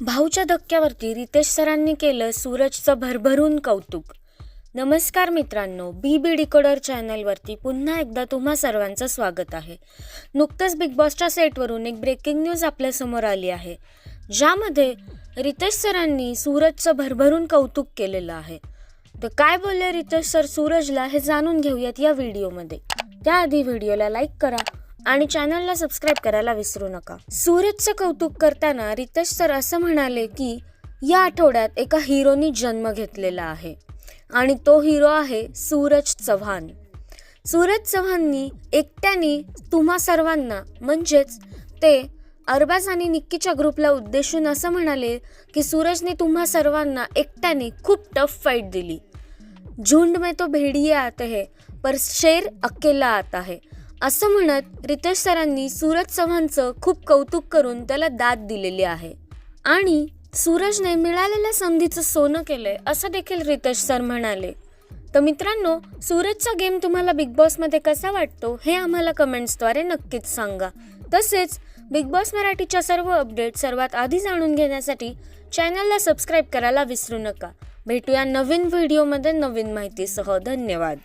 भाऊच्या धक्क्यावरती रितेश सरांनी केलं सूरजचं भरभरून कौतुक. नमस्कार मित्रांनो बी बी डिकोडर चॅनलवरती पुन्हा एकदा तुम्हा सर्वांचं स्वागत आहे. नुकतंच बिग बॉसच्या सेटवरून एक ब्रेकिंग न्यूज आपल्यासमोर आली आहे. ज्यामध्ये रितेश सरांनी सूरजचं भरभरून कौतुक केलेलं आहे. तर काय बोलले रितेश सर सूरजला हे जाणून घेऊयात या व्हिडिओमध्ये त्याआधी व्हिडिओला लाईक करा. आणि चॅनलला सबस्क्राईब करायला विसरू नका. सूरजचं कौतुक करताना रितेश सर असं म्हणाले की या आठवड्यात एका हिरोनी जन्म घेतलेला आहे आणि तो हिरो आहे सूरज चव्हाण. सूरज चव्हाणनी एकट्याने तुम्हा सर्वांना म्हणजेच ते अरबाज आणि निक्कीच्या ग्रुपला उद्देशून असं म्हणाले की सूरजने तुम्हा सर्वांना एकट्याने खूप टफ फाईट दिली. झुंड में तो भेडिये आते है पर शेर अकेला आता है. असं म्हणत रितेश सरांनी सूरज चव्हाणचं खूप कौतुक करून त्याला दाद दिलेली आहे. आणि सूरजने मिळालेल्या संधीचं सोनं केलंय असं देखील रितेश सर म्हणाले. तर मित्रांनो सूरजचा गेम तुम्हाला बिग बॉसमध्ये कसा वाटतो हे आम्हाला कमेंट्सद्वारे नक्कीच सांगा. तसेच बिग बॉस मराठीच्या सर्व अपडेट सर्वात आधी जाणून घेण्यासाठी चॅनलला सबस्क्राईब करायला विसरू नका. भेटूया नवीन व्हिडिओमध्ये नवीन माहितीसह. धन्यवाद.